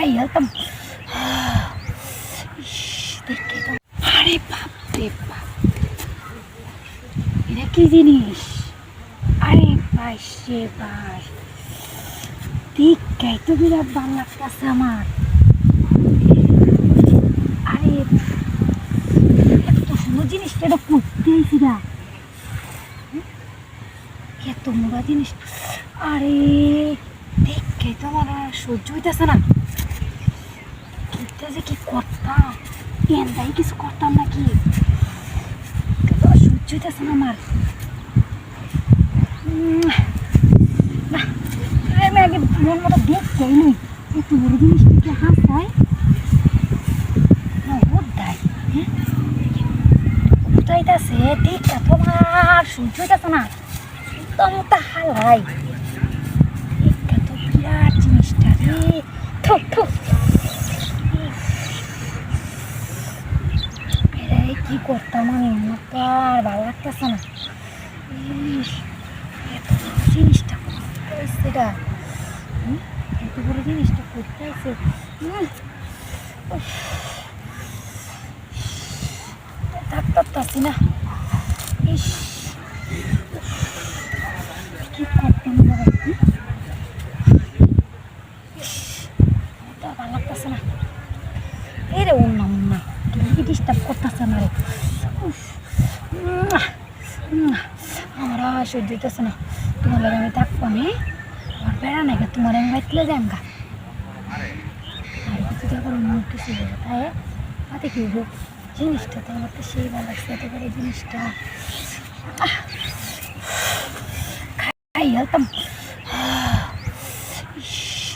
I হেলতাম দেখে আরে বাপ রে বাপ। এটা কি জিনিস? আরে বাস রে বাস। দেখাই তো বিরাট ভালো লাগতেছে আমার। আরে এত সুন্দর জিনিসটা এটা করতে আইসি না এত মোড়া জিনিস। আরে দেখে তো আমার সহ্য হইতেছে না। কিন্তু যে কি করতাম? এনটাই কিছু করতাম নাকি? সহ্য হইতেছে না আমার। আমি আগে মন মতো হয় না ওর দায় হ্যাঁ? উঠাইতেছে দেখা তোমার, সহ্য হইতেছে না। একদম তা হালাই। দেখা তো বিরাট জিনিসটা রে থুক থুক এরাই কি করতাম আমি আমার তো আর ভালো লাগতেছে না এত বড় জিনিসটা হুম? এত বড় জিনিসটা করতে আছে থাকতে পারছি না ইস কি করতাম বাবা হুম? ইস, আমার তো আর ভালো লাগতেছে না এই রে অন্য অন্য কি ডিস্টার্ব করতেছে না রে। উফ, উম, উম, আমার আর সহ্য হইতেছে না। তোমার লাগে আমি থাকব আমি। আমার বেড়া নাই তোমার আমি বাইতলে যাম গা। আর কিছু এখন মুখ কিছু তাই হাতে কি জিনিসটা তো আমার তো সেই ভালো লাগছে এত বড় জিনিসটা। খাই হেলতাম ইস,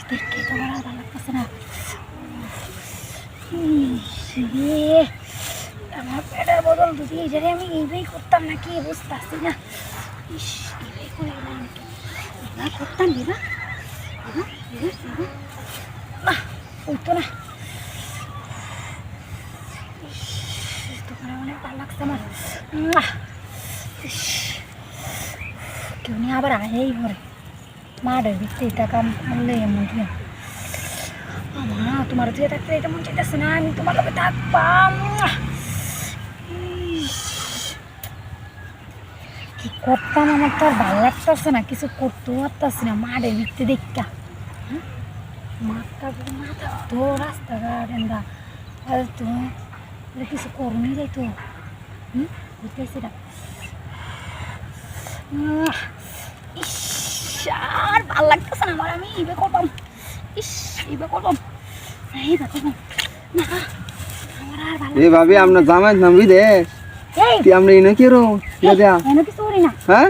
দেখে তো ভালো লাগতেছে না। ইস, আমার পেটের বদল এই জায়গায় আমি এইভাবেই করতাম নাকি? বুঝতে পারছি না? ইস এইভাবেই করে গেলাম এইভাবে করতাম দিবা না। হইতো না দোকানে অনেক ভালো লাগছে কেউ নিয়ে আবার আয়েই ঘরে। মাঠের ভিত্তি টাকা মারলে এমন আমা তোমার দিয়ে থাকতে এটা মন চাইতেছে না, আমি তোমার লোকে থাকবাম। কি করতাম আমার তো আর ভালো লাগতেছে না, কিছু করতেও পারতেছি না, মাঠের ভিত্তি দেখা হ্যাঁ? মাঠটা না থাকতো রাস্তাঘাট এন্দা আর তো তাহলে কিছু করণই যাইতো হুম? বুঝতেছি না। ইস, আর ভালো লাগতেছে না আমার, আমি এইভাবে করবাম ইস এইভাবে করবাম এইভাবে করবাম না আমার আর ভালো এ ভাবি আপনার জামাই নামবি দে। আমরা এনে কি রো হ্যাঁ?